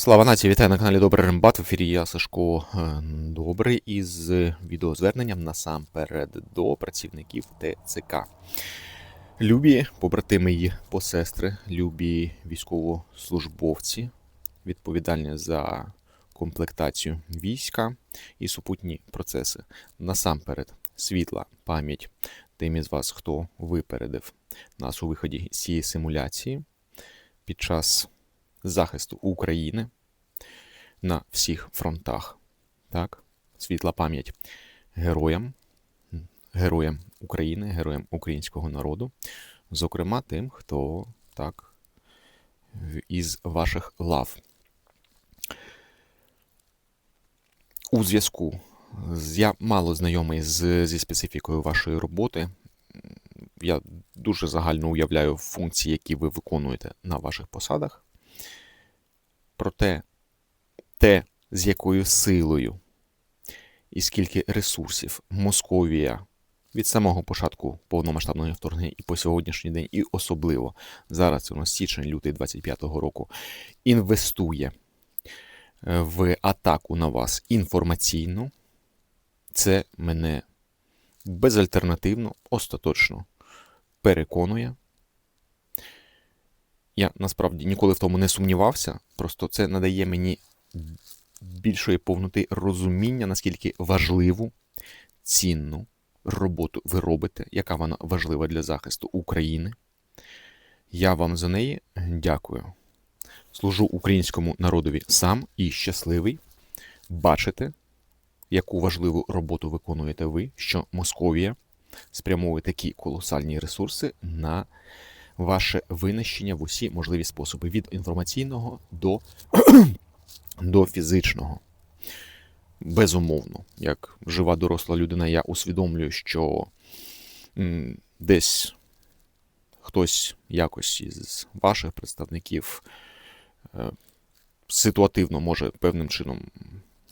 Слава нації, вітаю на каналі Добрий Рембат. В ефірі я Сашко е, Добрий із відеозверненням насамперед до працівників ТЦК. Любі побратими і посестри, любі військовослужбовці, відповідальні за комплектацію війська і супутні процеси. Насамперед, світла пам'ять тим із вас, хто випередив нас у виході з цієї симуляції під час захисту України на всіх фронтах. Так? Світла пам'ять героям, героям України, героям українського народу, зокрема тим, хто так із ваших лав. У зв'язку з я мало знайомий з, зі специфікою вашої роботи. Я дуже загально уявляю функції, які ви виконуєте на ваших посадах. Проте те, з якою силою і скільки ресурсів Московія від самого початку повномасштабного вторгнення і по сьогоднішній день, і особливо зараз у нас січень, лютий 25-го року, інвестує е, в атаку на вас інформаційну, це мене безальтернативно, остаточно переконує. Я насправді ніколи в тому не сумнівався, просто це надає мені більшої повноти розуміння, наскільки важливу, цінну роботу ви робите, яка вона важлива для захисту України. Я вам за неї дякую. Служу українському народові сам і щасливий бачити, яку важливу роботу виконуєте ви, що Московія спрямовує такі колосальні ресурси на ваше винищення в усі можливі способи від інформаційного до, до фізичного. Безумовно, як жива доросла людина, я усвідомлюю, що десь хтось якось із ваших представників е, ситуативно може певним чином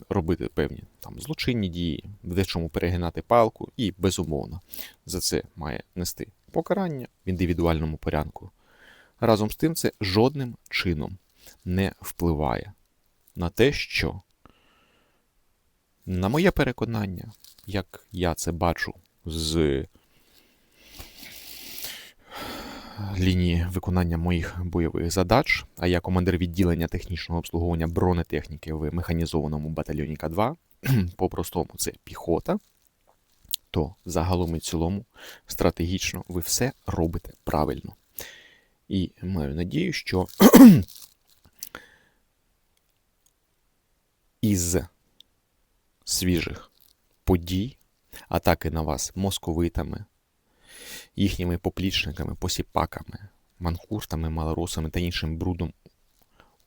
робити певні там злочинні дії, в дечому перегинати палку, і безумовно за це має нести покарання в індивідуальному порядку. Разом з тим, це жодним чином не впливає на те, що, на моє переконання, як я це бачу з лінії виконання моїх бойових задач, а я командир відділення технічного обслуговування бронетехніки в механізованому батальйоні К2, по-простому це піхота, то загалом і цілому стратегічно ви все робите правильно. І маю надію, що із свіжих подій, атаки на вас московитами, їхніми поплічниками, посіпаками, манхуртами, малоросами та іншим брудом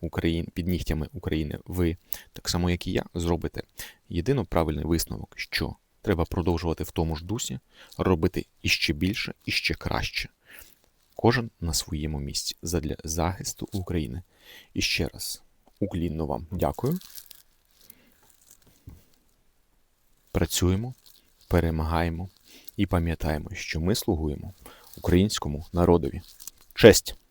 Україн, під нігтями України, ви, так само як і я, зробите єдино правильний висновок, що треба продовжувати в тому ж дусі, робити іще більше, іще краще. Кожен на своєму місці задля захисту України. І ще раз уклінно вам дякую. Працюємо, перемагаємо і пам'ятаємо, що ми слугуємо українському народові. Честь!